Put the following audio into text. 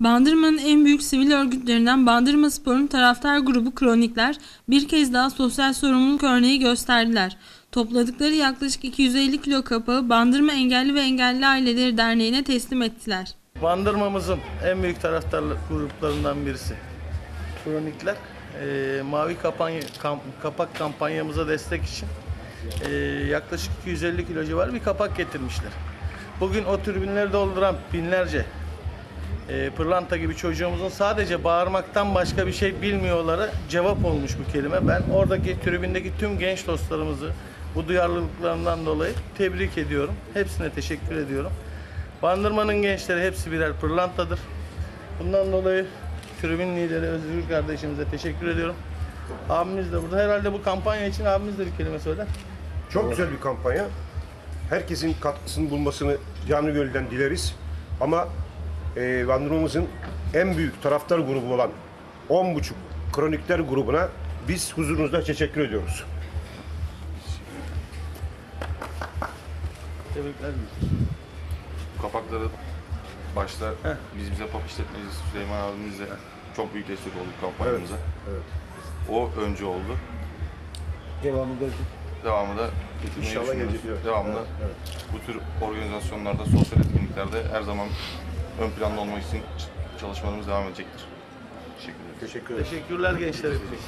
Bandırma'nın en büyük sivil örgütlerinden Bandırma Spor'un taraftar grubu Kronikler bir kez daha sosyal sorumluluk örneği gösterdiler. Topladıkları yaklaşık 250 kilo kapağı Bandırma Engelli ve Engelli Aileleri Derneği'ne teslim ettiler. Bandırmamızın en büyük taraftarlık gruplarından birisi. Kronikler. Ee, mavi kampanya, kam- kapak kampanyamıza destek için ee, yaklaşık 250 kilo civarı bir kapak getirmişler. Bugün o tribünleri dolduran binlerce ee, pırlanta gibi çocuğumuzun sadece bağırmaktan başka bir şey bilmiyorlara cevap olmuş bu kelime. Ben oradaki tribündeki tüm genç dostlarımızı bu duyarlılıklarından dolayı tebrik ediyorum. Hepsine teşekkür ediyorum. Bandırma'nın gençleri hepsi birer pırlantadır. Bundan dolayı tribün lideri Özgür kardeşimize teşekkür ediyorum. Abimiz de burada. Herhalde bu kampanya için abimiz de bir kelime söyler. Çok güzel bir kampanya. Herkesin katkısını bulmasını canı gönülden dileriz. Ama e, Bandırmamızın en büyük taraftar grubu olan 10.5 Kronikler grubuna biz huzurunuzda teşekkür ediyoruz. Tebrikler. Kapakları başta biz bize pop işletmecisi Süleyman abimizle çok büyük destek olduk kampanyamıza. evet. O önce oldu. Devamında Devamı da getirmeyi İnşallah düşünüyoruz. gelecek, evet. Devamlı Evet, bu tür organizasyonlarda, sosyal etkinliklerde her zaman ön planda olmak için çalışmalarımız devam edecektir. Teşekkür ederim. Teşekkür. Teşekkürler gençler hepiniz.